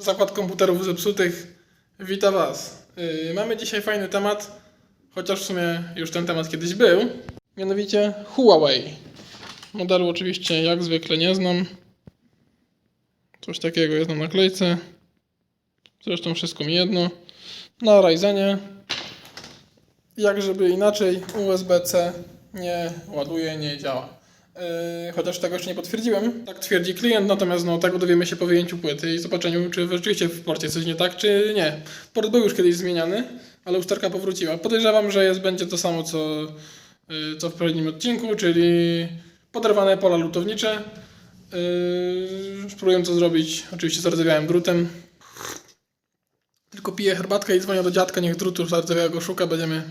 Zakład komputerów zepsutych. Witam Was. Yy, mamy dzisiaj fajny temat, chociaż w sumie już ten temat kiedyś był. Mianowicie Huawei. Modelu oczywiście jak zwykle nie znam. Coś takiego jest na naklejce. Zresztą wszystko mi jedno. Na Ryzenie. Jak żeby inaczej USB-C nie ładuje, nie działa. Yy, chociaż tego jeszcze nie potwierdziłem. Tak twierdzi klient, natomiast no, tego dowiemy się po wyjęciu płyty i zobaczeniu, czy rzeczywiście w porcie coś nie tak, czy nie. Port był już kiedyś zmieniany, ale usterka powróciła. Podejrzewam, że jest, będzie to samo, co, yy, co w poprzednim odcinku, czyli poderwane pola lutownicze. Yy, spróbuję to zrobić, oczywiście zardzewiałym drutem. Tylko piję herbatkę i dzwonię do dziadka, niech drutu zardzewiałego szuka, będziemy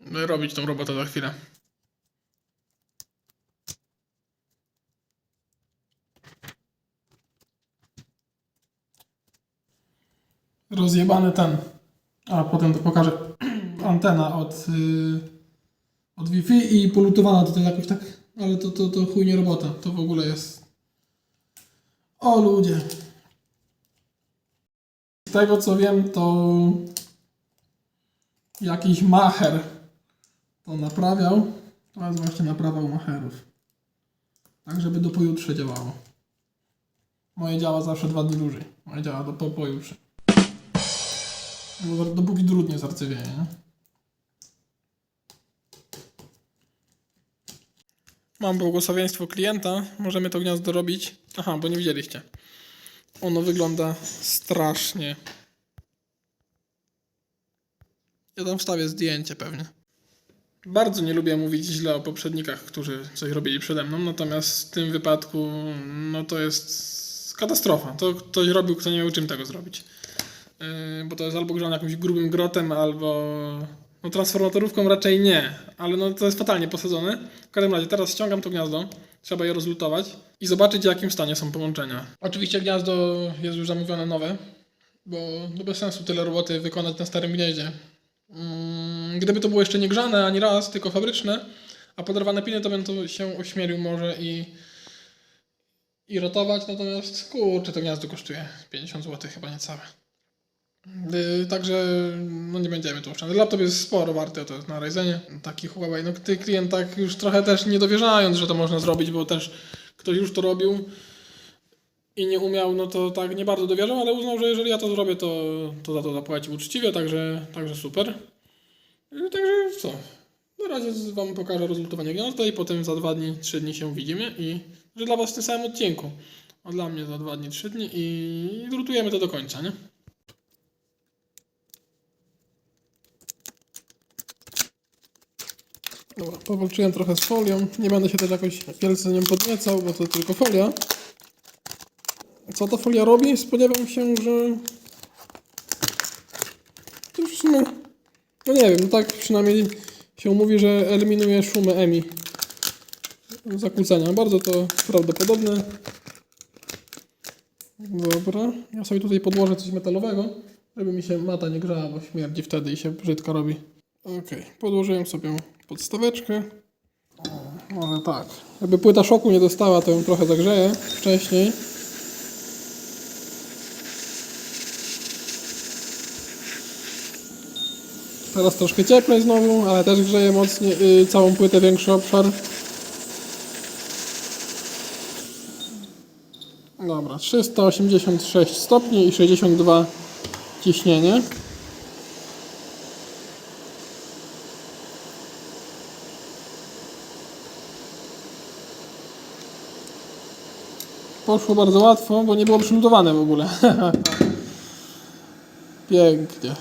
robić tą robotę za chwilę. Rozjebany ten. A potem to pokażę. Antena od, yy, od Wi-Fi i polutowana tutaj jakoś tak. Ale to, to, to chuj nie robota. To w ogóle jest. O ludzie. Z tego co wiem, to jakiś macher to naprawiał. To jest właśnie naprawiał macherów. Tak, żeby do pojutrze działało. Moje działa zawsze dwa dni dłużej. Moje działa do po, pojutrze. Bo Dopóki drut nie zarcewieje, nie? Mam błogosławieństwo klienta. Możemy to gniazdo robić. Aha, bo nie widzieliście. Ono wygląda strasznie. Ja tam wstawię zdjęcie pewnie. Bardzo nie lubię mówić źle o poprzednikach, którzy coś robili przede mną, natomiast w tym wypadku no to jest katastrofa. To ktoś robił, kto nie miał czym tego zrobić. Yy, bo to jest albo grzane jakimś grubym grotem, albo no, transformatorówką raczej nie, ale no, to jest fatalnie posadzone. W każdym razie teraz ściągam to gniazdo, trzeba je rozlutować i zobaczyć w jakim stanie są połączenia. Oczywiście gniazdo jest już zamówione nowe, bo no, bez sensu tyle roboty wykonać na starym gnieździe. Mm, Gdyby to było jeszcze nie grzane ani raz, tylko fabryczne, a poderwane piny, to bym to się ośmielił może i, i ratować, natomiast kurczę, to gniazdo kosztuje 50 zł, chyba niecałe. Yy, Także no nie będziemy tu oszczędzać. Laptop jest sporo warty, to jest na Ryzenie. Taki Huawei. No ty klient tak już trochę też nie dowierzając, że to można zrobić, bo też ktoś już to robił i nie umiał, no to tak nie bardzo dowierzał, ale uznał, że jeżeli ja to zrobię, to, to za to zapłaci uczciwie, także, także super. Yy, Także co? Na razie wam pokażę rezultowanie gniazda i potem za dwa dni, trzy dni się widzimy i że dla was w tym samym odcinku. A dla mnie za dwa dni, trzy dni i drutujemy to do końca, nie? Dobra, powalczyłem trochę z folią. Nie będę się też jakoś wielce nią podniecał, bo to tylko folia. Co ta folia robi? Spodziewam się, że... To już sumie... No nie wiem, tak przynajmniej się mówi, że eliminuje szumy EMI. Zakłócenia. Bardzo to prawdopodobne. Dobra. Ja sobie tutaj podłożę coś metalowego, żeby mi się mata nie grzała, bo śmierdzi wtedy i się brzydko robi. Okej, podłożyłem sobie podstaweczkę. Może tak. Jakby płyta szoku nie dostała, to ją trochę zagrzeję wcześniej. Teraz troszkę cieplej znowu, ale też grzeje mocniej, yy, całą płytę większy obszar. Dobra, 386 stopni i 62 ciśnienie. Poszło bardzo łatwo, bo nie było przylutowane w ogóle. Pięknie.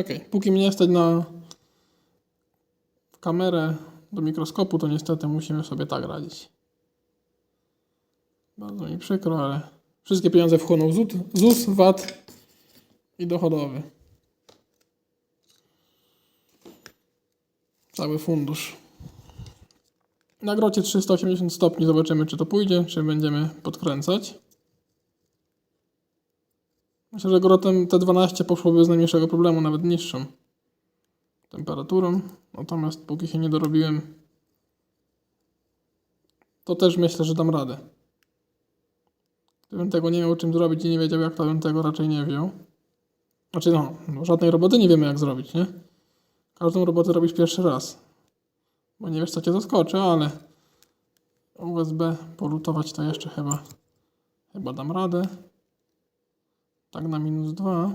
Okej, póki mnie stać na kamerę do mikroskopu, to niestety musimy sobie tak radzić. Bardzo mi przykro, ale wszystkie pieniądze wchłoną ZUS, ZUS VAT i dochodowy. Cały fundusz. Na grocie 380 stopni zobaczymy, czy to pójdzie, czy będziemy podkręcać. Myślę, że grotem T12 poszło bez najmniejszego problemu, nawet niższą temperaturą. Natomiast póki się nie dorobiłem, to też myślę, że dam radę. Gdybym tego nie miał czym zrobić i nie wiedział jak, to bym tego raczej nie wziął. Znaczy no, no żadnej roboty nie wiemy jak zrobić, nie? Każdą robotę robisz pierwszy raz. Bo nie wiesz co cię zaskoczy, ale USB polutować to jeszcze chyba chyba dam radę. Tak na minus 2.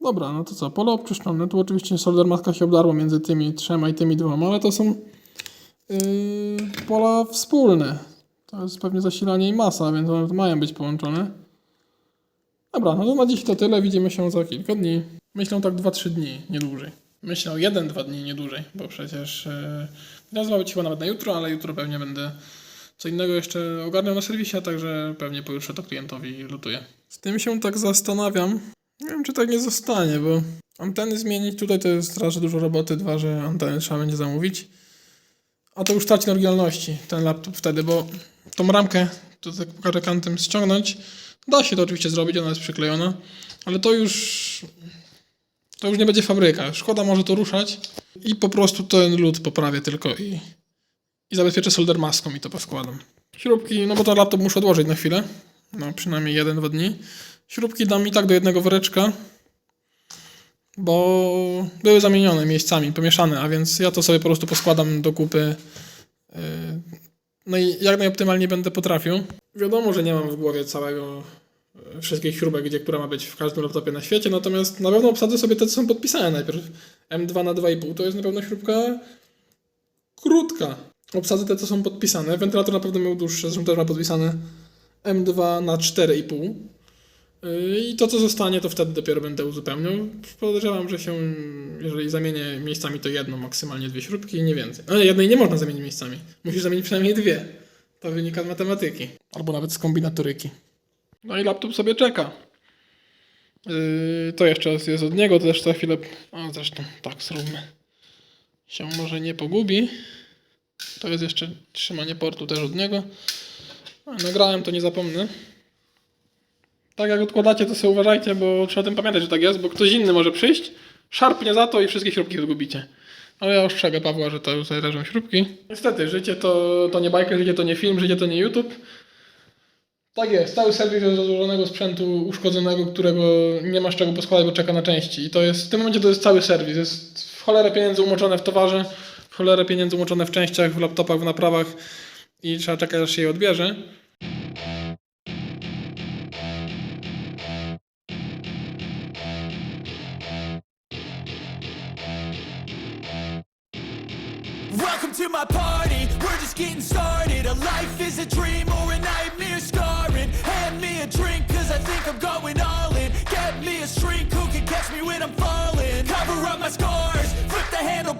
Dobra, no to co, pole obczyszczone. Tu oczywiście solder maska się obdarło między tymi trzema i tymi dwoma, ale to są yy, pola wspólne. To jest pewnie zasilanie i masa, więc one mają być połączone. Dobra, no to na dziś to tyle. Widzimy się za kilka dni. Myślę tak 2-3 dni, nie dłużej. Myślę 1-2 dni, nie dłużej, bo przecież yy, nazwa być chyba nawet na jutro, ale jutro pewnie będę co innego jeszcze ogarniał na serwisie, także pewnie pojutrze to klientowi lutuję. Z tym się tak zastanawiam. Nie wiem, czy tak nie zostanie, bo anteny zmienić tutaj to jest raz, dużo roboty, dwa, że anteny trzeba będzie zamówić. A to już traci na oryginalności ten laptop wtedy, bo tą ramkę, to tak pokażę kantem ściągnąć. Da się to oczywiście zrobić, ona jest przyklejona, ale to już to już nie będzie fabryka. Szkoda może to ruszać i po prostu ten lód poprawię tylko i, i zabezpieczę solder maską i to poskładam. Śrubki, no bo ten laptop muszę odłożyć na chwilę, no przynajmniej 1-2 dni. Śrubki dam i tak do jednego woreczka, bo były zamienione miejscami, pomieszane, a więc ja to sobie po prostu poskładam do kupy. yy, No i jak najoptymalniej będę potrafił. Wiadomo, że nie mam w głowie całego yy, wszystkich śrubek, gdzie która ma być w każdym laptopie na świecie, natomiast na pewno obsadzę sobie te, co są podpisane najpierw. M2 na 2,5 to jest na pewno śrubka krótka. Obsadzę te, co są podpisane. Wentylator na pewno miał dłuższe, zresztą też ma podpisane M2 na 4,5. Yy, I to, co zostanie, to wtedy dopiero będę uzupełniał. Podejrzewam, że się, jeżeli zamienię miejscami, to jedną, maksymalnie dwie śrubki i nie więcej. Ale jednej nie można zamienić miejscami. Musisz zamienić przynajmniej dwie. To wynika z matematyki. Albo nawet z kombinatoryki. No i laptop sobie czeka. Yy, to jeszcze jest od niego, to też za chwilę... A zresztą, tak zróbmy. Się może nie pogubi. To jest jeszcze trzymanie portu też od niego. Nagrałem, to nie zapomnę. Tak jak odkładacie, to sobie uważajcie, bo trzeba o tym pamiętać, że tak jest, bo ktoś inny może przyjść, szarpnie za to i wszystkie śrubki zgubicie. Ale ja ostrzegę Pawła, że to tutaj leżą śrubki. Niestety, życie to, to nie bajka, życie to nie film, życie to nie YouTube. Tak jest, cały serwis jest złożonego sprzętu uszkodzonego, którego nie ma z czego poskładać, bo czeka na części. I to jest, w tym momencie to jest cały serwis. Jest w cholerę pieniędzy umoczone w towarze, cholerę pieniędzy umoczone w częściach, w laptopach, w naprawach i trzeba czekać, aż się je odbierze. Welcome to my party, we're just getting started. A life is a dream or a nightmare scarring. Hand me a drink cause I think I'm going all in. Get me a shrink who can catch me when I'm falling. Cover up my scars, flip the handlebars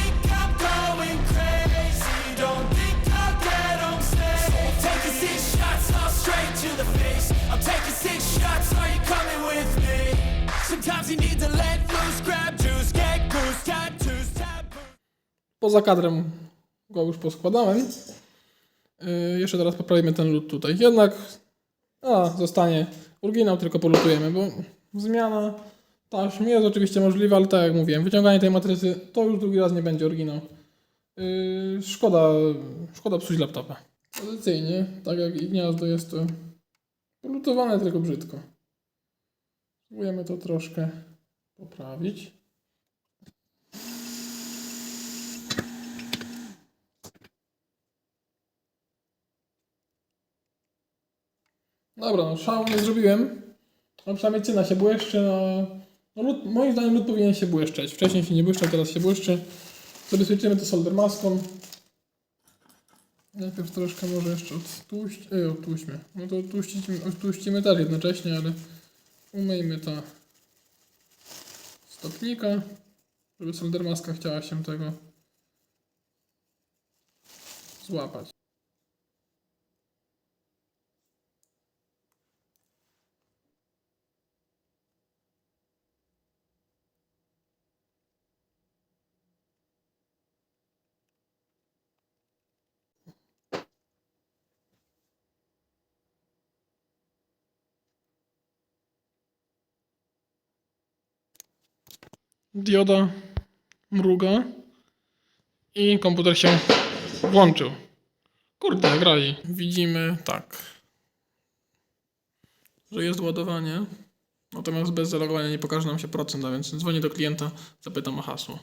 Poza kadrem go już poskładałem. Yy, jeszcze teraz poprawimy ten lód tutaj. Jednak a, zostanie oryginał, tylko polutujemy, bo zmiana taśmy jest oczywiście możliwa, ale tak jak mówiłem, wyciąganie tej matrycy to już drugi raz nie będzie oryginał. Yy, szkoda, szkoda psuć laptopa. Tradycyjnie, tak jak i gniazdo jest to polutowane tylko brzydko. Spróbujemy to troszkę poprawić. Dobra, no szału nie zrobiłem. No przynajmniej cyna się błyszczy, no... no lód, moim zdaniem lód powinien się błyszczeć. Wcześniej się nie błyszczał, teraz się błyszczy. Zabezpieczymy to solder maską. Najpierw troszkę może jeszcze odtłuść... Ej, odtłuśćmy. No to odtłuścimy, odtłuścimy też jednocześnie, ale... Umyjmy to stopnika, żeby solder maska chciała się tego złapać. Dioda mruga i komputer się włączył. Kurde, grali. Widzimy tak, że jest ładowanie, natomiast bez zalogowania nie pokaże nam się procent, a więc dzwonię do klienta, zapytam o hasło.